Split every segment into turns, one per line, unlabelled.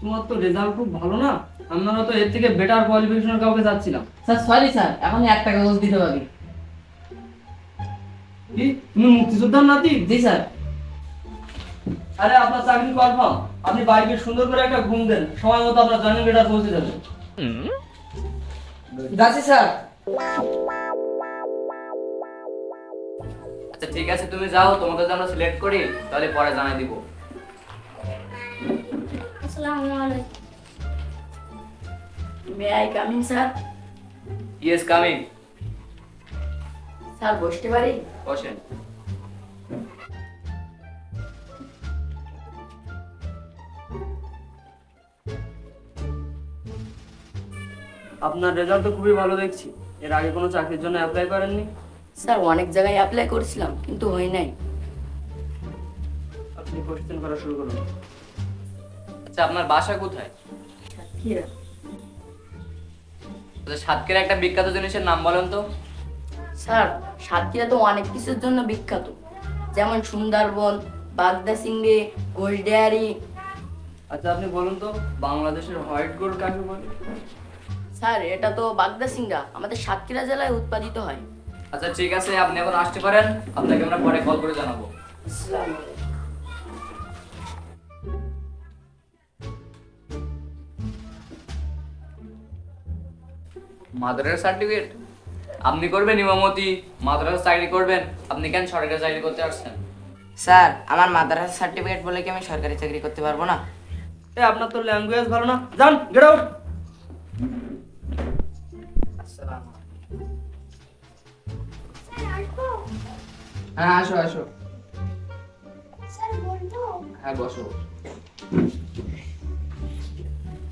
তোমার তো রেজাল্ট খুব ভালো না? আমরা তো এর থেকে বেটার কোয়ালিফিকেশনের কাউকে চাচ্ছিলাম।
স্যার সরি স্যার এখন একটা কাগজ দিতে পারি।
কি? তুমি মুক্তিযোদ্ধার নাতি?
জি স্যার।
আরে আপনার চাকরি কনফার্ম আপনি বাড়িতে সুন্দর করে একটা ঘুম দেন। সময় মতো আপনার জয়েনিং লেটার পৌঁছে যাবে।
যাচ্ছি স্যার।
আচ্ছা ঠিক আছে তুমি যাও তোমাকে যদি আমরা সিলেক্ট করি তাহলে পরে জানাই দিব।
আসসালামু আলাইকুম। May I coming sir
yes coming
sir বসতে পারি?
বসেন।
আপনার রেজাল্ট তো খুবই ভালো দেখছি। এর আগে কোনো চাকরির জন্য অ্যাপ্লাই করেননি?
স্যার অনেক জায়গায় অ্যাপ্লাই করেছিলাম কিন্তু হয় নাই।
আপনি কোশ্চেন করা শুরু করুন।
আচ্ছা আপনার বাসা কোথায়?
সাতক্ষীরা।
সাতক্ষীরা একটা বিখ্যাত জিনিসের নাম বলেন তো।
স্যার সাতক্ষীরা তো অনেক কিছুর জন্য বিখ্যাত। যেমন সুন্দরবন বাগদা সিংড়ে ঘোষডেয়ারি
আচ্ছা আপনি বলুন তো বাংলাদেশের হোয়াইট গোল্ড কাকে বলে?
স্যার এটা তো বাগদা সিংড়া। আমাদের সাতক্ষীরা জেলায় উৎপাদিত হয়।
আচ্ছা ঠিক আছে আপনি এখন আসতে পারেন। আপনাকে আমরা পরে কল করে জানাব।
আসসালামু আলাইকুম।
মাদ্রাসা সার্টিফিকেট আপনি করবেন ইমামতি মাদ্রাসা চাকরি করবেন আপনি কেন সরকারি চাকরি করতে আসছেন?
স্যার আমার মাদ্রাসা সার্টিফিকেট বলে কি আমি সরকারি চাকরি করতে পারব না?
এ আপনার তো ল্যাঙ্গুয়েজ ভালো না। যান গেট আউট
হ্যাঁ আসো আসো। হ্যাঁ বসো।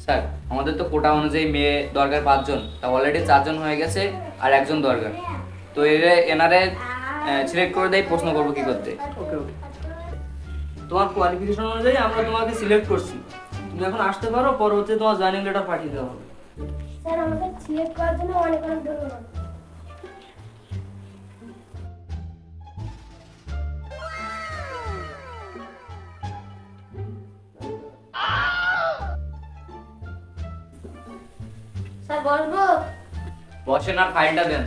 স্যার আমাদের তো কোটা অনুযায়ী মেয়ে দরকার পাঁচজন তা অলরেডি চারজন হয়ে গেছে আর একজন দরকার। তো এর এনারে সিলেক্ট করে দেয় প্রশ্ন করব কি করতে।
ওকে ওকে। তোমার কোয়ালিফিকেশন অনুযায়ী আমরা তোমাকে সিলেক্ট করছি। তুমি এখন আসতে পারো পরবর্তী তোমার জয়েনিং লেটার পাঠিয়ে দেওয়া হবে।
স্যার আমাকে সিলেক্ট করার জন্য অনেক অনেক ধন্যবাদ।
বসেন আর ফাইলটা দেন।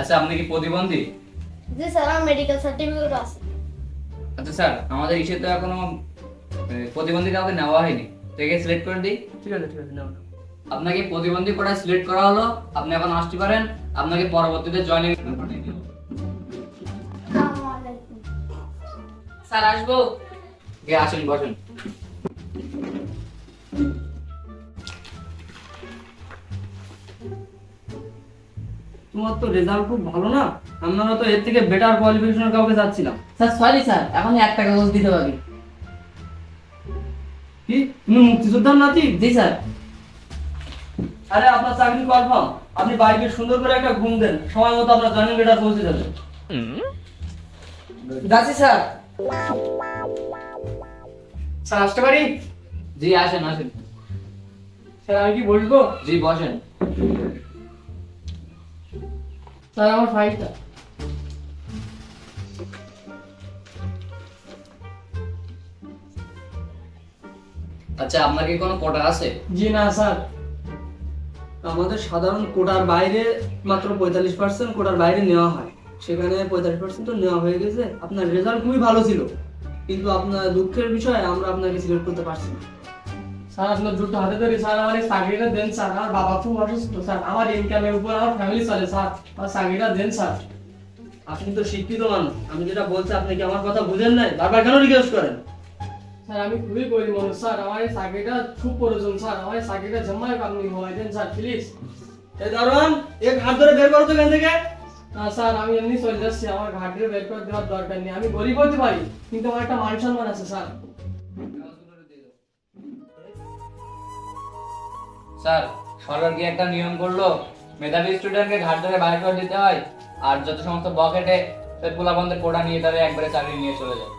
আচ্ছা আপনি কি প্রতিবন্ধী?
জি স্যার আমার মেডিকেল সার্টিফিকেট আছে।
আচ্ছা স্যার আমাদের ইসে তো এখনও প্রতিবন্ধী কাউকে নেওয়া হয়নি। তো একে সিলেক্ট করে দিই।
ঠিক আছে ঠিক আছে নাও।
আপনাকে প্রতিবন্ধী করে সিলেক্ট করা হলো। আপনি এখন আসতে পারেন। আপনাকে পরবর্তীতে জয়েনিং
স্যার আসব।
আসেন বসেন।
তোমার তো রেজাল্ট খুব ভালো না? আমরা তো এর থেকে বেটার কোয়ালিফিকেশনের কাউকে চাচ্ছিলাম।
স্যার সরি স্যার এখন একটা কাগজ দিতে পারি।
কি? তুমি মুক্তিযোদ্ধার নাতি?
জি স্যার।
আরে আপনার চাকরি কনফার্ম আপনি বাড়িতে সুন্দর করে একটা ঘুম দেন। সময় মতো আপনার জয়েনিং লেটার পৌঁছে যাবে।
যাচ্ছি স্যার।
স্যার আসতে পারি?
জি আসেন আসেন।
স্যার আমি কি বলব?
জি বসেন।
স্যার আমার ফাইলটা
আচ্ছা আপনার কি কোনো কোটা আছে?
জি না স্যার। আমাদের সাধারণ কোটার বাইরে মাত্র পঁয়তাল্লিশ পার্সেন্ট কোটার বাইরে নেওয়া হয়। সেখানে পঁয়তাল্লিশ পার্সেন্ট তো নেওয়া হয়ে গেছে। আপনার রেজাল্ট খুবই ভালো ছিল। কিন্তু আপনার দুঃখের বিষয় আমরা আপনাকে সিলেক্ট করতে পারছি না।
স্যার আপনার দুটো হাতে ধরে স্যার আমার চাকরিটা দেন স্যার। আমার বাবা খুব অসুস্থ স্যার। আমার ইনকামের উপর আমার ফ্যামিলি চলে স্যার। আমার চাকরিটা দেন স্যার।
আপনি তো শিক্ষিত মানুষ। আমি যেটা বলছি আপনি কি আমার কথা বুঝেন নাই? বারবার কেন রিকোয়েস্ট করেন?
স্যার আমি খুবই গরিব মানুষ স্যার। আমার এই চাকরিটা খুব প্রয়োজন স্যার। আমার এই চাকরিটা আপনি হওয়াই দেন স্যার প্লিজ
এই দারোয়ান এক হাত ধরে বের করো তো এখান থেকে।
না, স্যার, আমি এমনি চলে যাচ্ছি, আমার ঘাট বের করে দেওয়ার দরকার নেই। আমি গরিব হতে পারি, কিন্তু আমার একটা মান সম্মান আছে, স্যার।
স্যার, সরকার কি একটা নিয়ম করল? মেধাবী স্টুডেন্টকে ঘাট ধরে বাইরে করে দিতে হয়? আর যত সমস্ত বকেটে পোলাবন্ধের কোটা নিয়ে তারা একবারে চাকরি নিয়ে চলে যায়।